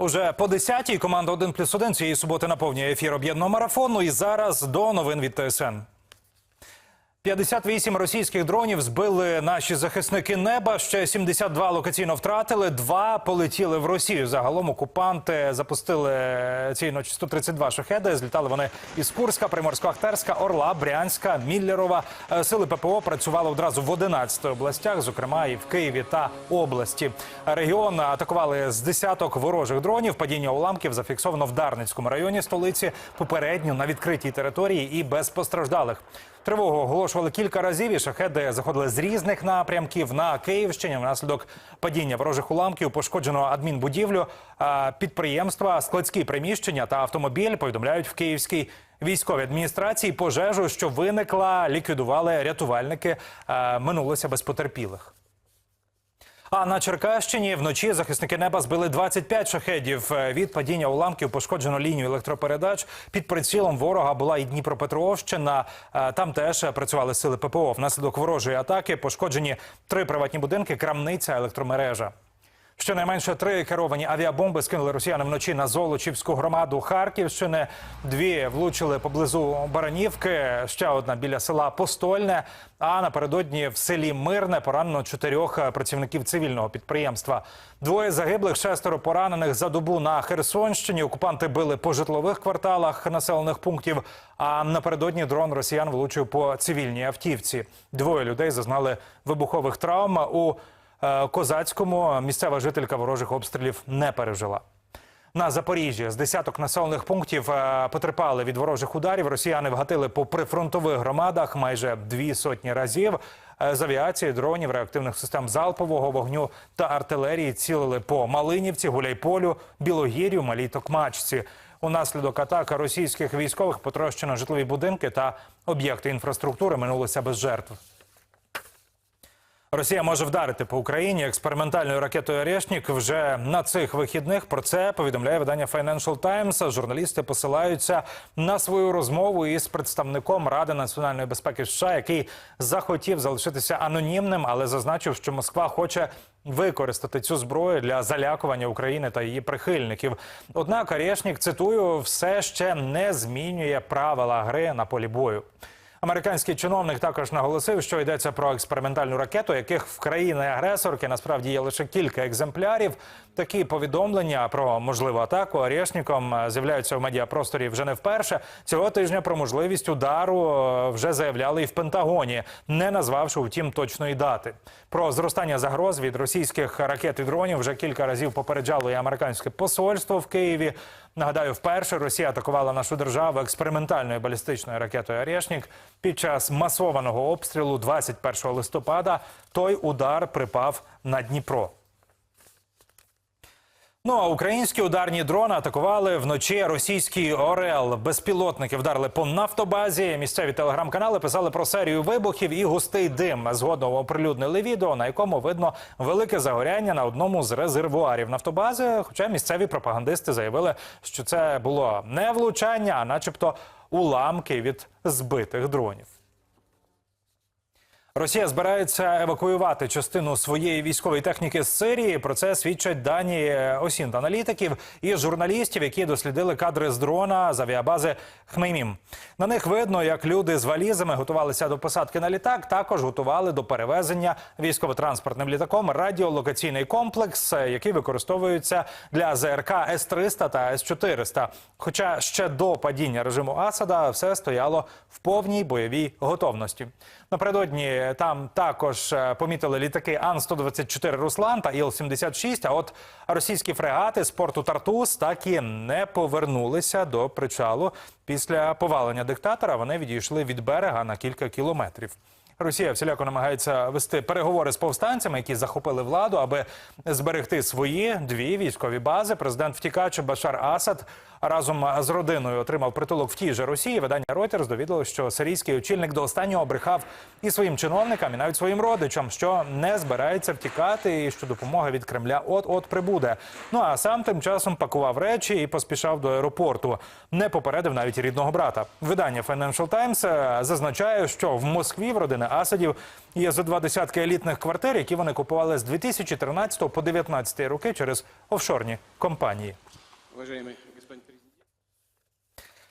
Уже по 10-й команда 1 плюс 1 цієї суботи наповнює ефір об'єднаного марафону. І зараз до новин від ТСН. 58 російських дронів збили наші захисники неба. Ще 72 локаційно втратили. Два полетіли в Росію. Загалом окупанти запустили цієї ночі 132 шахеди. Злітали вони із Курська, Приморсько-Ахтарська, Орла, Брянська, Міллерова. Е, Сили ППО працювали одразу в 11 областях, зокрема і в Києві та області. Регіон атакували з десяток ворожих дронів. Падіння уламків зафіксовано в Дарницькому районі столиці. Попередньо на відкритій території і без постраждалих. Тривогу оголошували кілька разів. І шахеди заходили з різних напрямків на Київщині. Внаслідок падіння ворожих уламків пошкоджено адмінбудівлю, підприємства, складські приміщення та автомобіль. Повідомляють в Київській військовій адміністрації. Пожежу, що виникла, ліквідували рятувальники. Минулося без потерпілих. А на Черкащині вночі захисники неба збили 25 шахедів. Е, Від падіння уламків пошкоджено лінію електропередач. Під прицілом ворога була і Дніпропетровщина. Е, Там теж працювали сили ППО. Внаслідок ворожої атаки пошкоджені три приватні будинки, крамниця, електромережа. Щонайменше три керовані авіабомби скинули росіяни вночі на Золочівську громаду Харківщини. Дві влучили поблизу Баранівки, ще одна біля села Постольне. А напередодні в селі Мирне поранено чотирьох працівників цивільного підприємства. Двоє загиблих, шестеро поранених за добу на Херсонщині. Окупанти били по житлових кварталах населених пунктів. А напередодні дрон росіян влучив по цивільній автівці. Двоє людей зазнали вибухових травм у Козацькому місцева жителька ворожих обстрілів не пережила. На Запоріжжі з десяток населених пунктів е, потерпали від ворожих ударів. Росіяни вгатили по прифронтових громадах майже дві сотні разів. Е, З авіації, дронів, реактивних систем залпового вогню та артилерії цілили по Малинівці, Гуляйполю, Білогір'ю, Малій Токмачці. Унаслідок атаки російських військових потрощено житлові будинки та об'єкти інфраструктури минулося без жертв. Росія може вдарити по Україні експериментальною ракетою «Орешнік» вже на цих вихідних. Про це повідомляє видання Financial Times. Журналісти посилаються на свою розмову із представником Ради національної безпеки США, який захотів залишитися анонімним, але зазначив, що Москва хоче використати цю зброю для залякування України та її прихильників. Однак «Орешнік», цитую, все ще не змінює правила гри на полі бою. Американський чиновник також наголосив, що йдеться про експериментальну ракету, яких в країни-агресорки насправді є лише кілька екземплярів. Такі повідомлення про можливу атаку Орешніком е, з'являються в медіапросторі вже не вперше. Цього тижня про можливість удару е, вже заявляли і в Пентагоні, не назвавши втім точної дати. Про зростання загроз від російських ракет і дронів вже кілька разів попереджало і американське посольство в Києві. Нагадаю, вперше Росія атакувала нашу державу експериментальною балістичною ракетою «Орешнік» під час масованого обстрілу 21 листопада. Той удар припав на Дніпро. Ну а українські ударні дрони атакували вночі російський Орел. Безпілотники вдарили по нафтобазі. Місцеві телеграм-канали писали про серію вибухів і густий дим. Згодом оприлюднили відео, на якому видно велике загоряння на одному з резервуарів нафтобази. Хоча місцеві пропагандисти заявили, що це було не влучання, а начебто уламки від збитих дронів. Росія збирається евакуювати частину своєї військової техніки з Сирії. Про це свідчать дані осінт аналітиків і журналістів, які дослідили кадри з дрона з авіабази Хмеймім. На них видно, як люди з валізами готувалися до посадки на літак. Також готували до перевезення військово-транспортним літаком радіолокаційний комплекс, який використовується для ЗРК С-300 та С-400. Хоча ще до падіння режиму Асада все стояло в повній бойовій готовності. Напередодні там також е, помітили літаки Ан-124 Руслан та Іл-76, а от російські фрегати з порту Тартус так і не повернулися до причалу. Після повалення диктатора вони відійшли від берега на кілька кілометрів. Росія всіляко намагається вести переговори з повстанцями, які захопили владу, аби зберегти свої дві військові бази. Президент втікач Башар Асад разом з родиною отримав притулок в тій же Росії. Видання Reuters довідало, що сирійський очільник до останнього брехав і своїм чиновникам, і навіть своїм родичам, що не збирається втікати, і що допомога від Кремля от-от прибуде. Ну а сам тим часом пакував речі і поспішав до аеропорту. Не попередив навіть рідного брата. Видання Financial Times е, зазначає, що в Москві в родини Асадів є зо два десятки елітних квартир, які вони купували з 2013 по 2019 роки через офшорні компанії.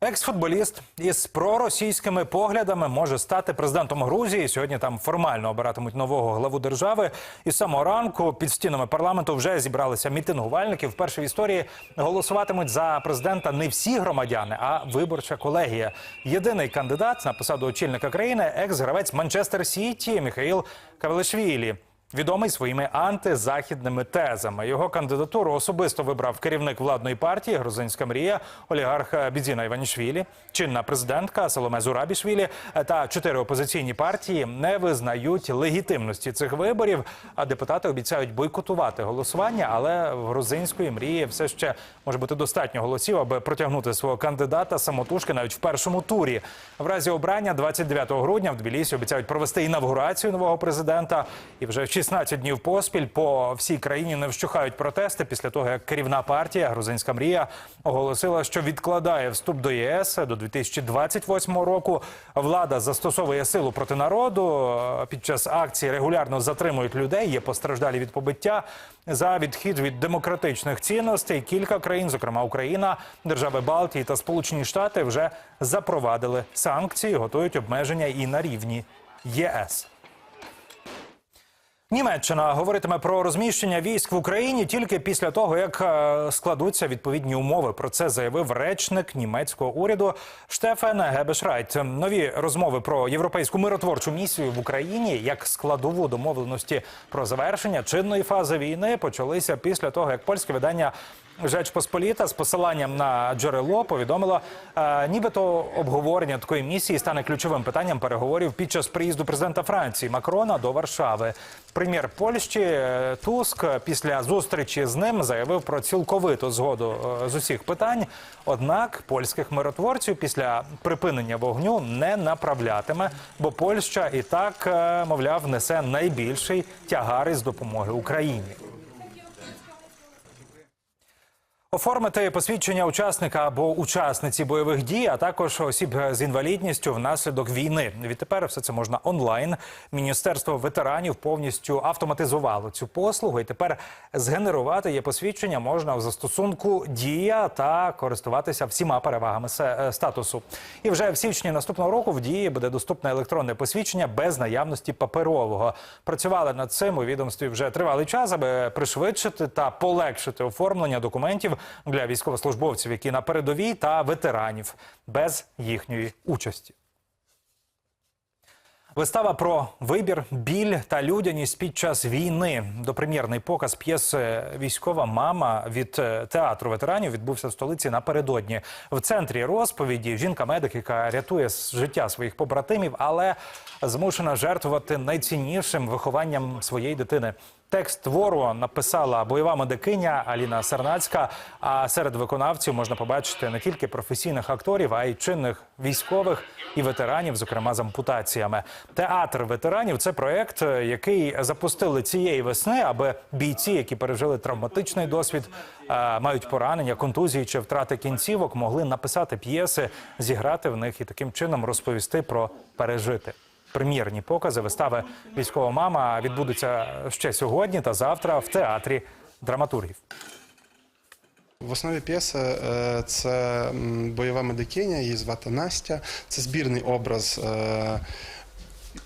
Екс-футболіст із проросійськими поглядами може стати президентом Грузії. Сьогодні там формально обиратимуть нового главу держави. І з самого ранку під стінами парламенту вже зібралися мітингувальники. Вперше в історії голосуватимуть за президента не всі громадяни, а виборча колегія. Єдиний кандидат на посаду очільника країни екс-гравець Манчестер Сіті Міхаїл Кавелишвілі. Відомий своїми антизахідними тезами. Його кандидатуру особисто вибрав керівник владної партії Грузинська мрія олігарх Бідзіна Іванішвілі, чинна президентка Соломе Зурабішвілі та чотири опозиційні партії не визнають легітимності цих виборів. А депутати обіцяють бойкотувати голосування. Але в грузинської мрії все ще може бути достатньо голосів, аби протягнути свого кандидата самотужки навіть в першому турі. В разі обрання 29 грудня в Тбілісі обіцяють провести інавгурацію нового президента. І вже 16 днів поспіль по всій країні не вщухають протести після того, як керівна партія Грузинська мрія оголосила, що відкладає вступ до ЄС до 2028 року. Влада застосовує силу проти народу. Під час акції регулярно затримують людей. Є постраждалі від побиття за відхід від демократичних цінностей. Кілька країн, зокрема Україна, держави Балтії та Сполучені Штати, вже запровадили санкції, готують обмеження і на рівні ЄС. Німеччина говоритиме про розміщення військ в Україні тільки після того, як е, складуться відповідні умови. Про це заявив речник німецького уряду Штефен Гебешрайт. Нові розмови про європейську миротворчу місію в Україні як складову домовленості про завершення чинної фази війни почалися після того, як польське видання. Жеч Посполіта з посиланням на джерело повідомила, е, нібито обговорення такої місії стане ключовим питанням переговорів під час приїзду президента Франції Макрона до Варшави. Прем'єр Польщі е, Туск після зустрічі з ним заявив про цілковиту згоду е, з усіх питань. Однак польських миротворців після припинення вогню не направлятиме, бо Польща і так, мовляв, несе найбільший тягар із допомоги Україні. Оформити посвідчення учасника або учасниці бойових дій, а також осіб з інвалідністю внаслідок війни. Відтепер все це можна онлайн. Міністерство ветеранів повністю автоматизувало цю послугу, і тепер згенерувати є посвідчення можна в застосунку дія та користуватися всіма перевагами е, статусу. І вже в січні наступного року в дії буде доступне електронне посвідчення без наявності паперового. Працювали над цим у відомстві вже тривалий час, аби пришвидшити та полегшити оформлення документів для військовослужбовців, які на передовій, та ветеранів без їхньої участі. Вистава про вибір, біль та людяність під час війни. Допрем'єрний показ п'єси Військова мама від е, театру ветеранів відбувся в столиці напередодні. В центрі розповіді жінка-медик, яка рятує життя своїх побратимів, але змушена жертвувати найціннішим вихованням своєї дитини. Текст твору написала бойова медикиня Аліна Сернацька. А серед виконавців можна побачити не тільки професійних акторів, а й чинних військових і ветеранів, зокрема з ампутаціями. Театр ветеранів це проект, який запустили цієї весни, аби бійці, які пережили травматичний досвід, мають поранення, контузії чи втрати кінцівок, могли написати п'єси, зіграти в них і таким чином розповісти про пережити. Прем'єрні покази вистави Військова мама відбудуться ще сьогодні та завтра в театрі драматургів. В основі п'єси е, це бойова медикиня, її звати Настя. Це збірний образ е,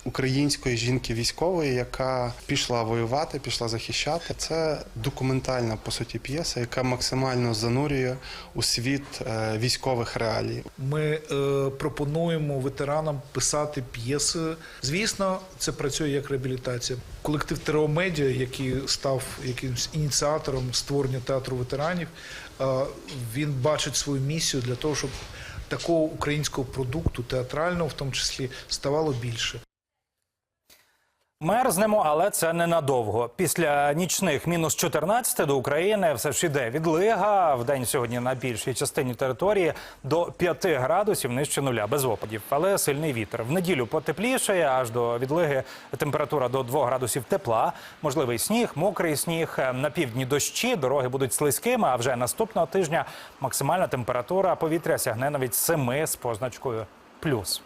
української жінки військової, яка пішла воювати, пішла захищати. Це документальна по суті п'єса, яка максимально занурює у світ е, військових реалій. Ми е, пропонуємо ветеранам писати п'єси. Звісно, це працює як реабілітація. Колектив Тереомедіа, який став якимсь ініціатором створення театру ветеранів, е, він бачить свою місію для того, щоб такого українського продукту, театрального в тому числі, ставало більше. Мерзнемо, але це ненадовго. Після нічних мінус 14 до України все ж іде відлига. В день сьогодні на більшій частині території до 5 градусів нижче нуля, без опадів, але сильний вітер. В неділю потеплішає, аж до відлиги температура до 2 градусів тепла. Можливий сніг, мокрий сніг. На півдні дощі, дороги будуть слизькими, а вже наступного тижня максимальна температура повітря сягне навіть 7 з позначкою плюс.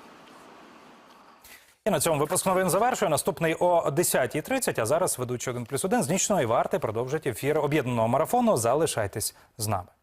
І на цьому випуск новин завершує. Наступний о 10.30, а зараз ведучий 1 плюс 1 з нічної варти продовжить ефір об'єднаного марафону. Залишайтесь з нами.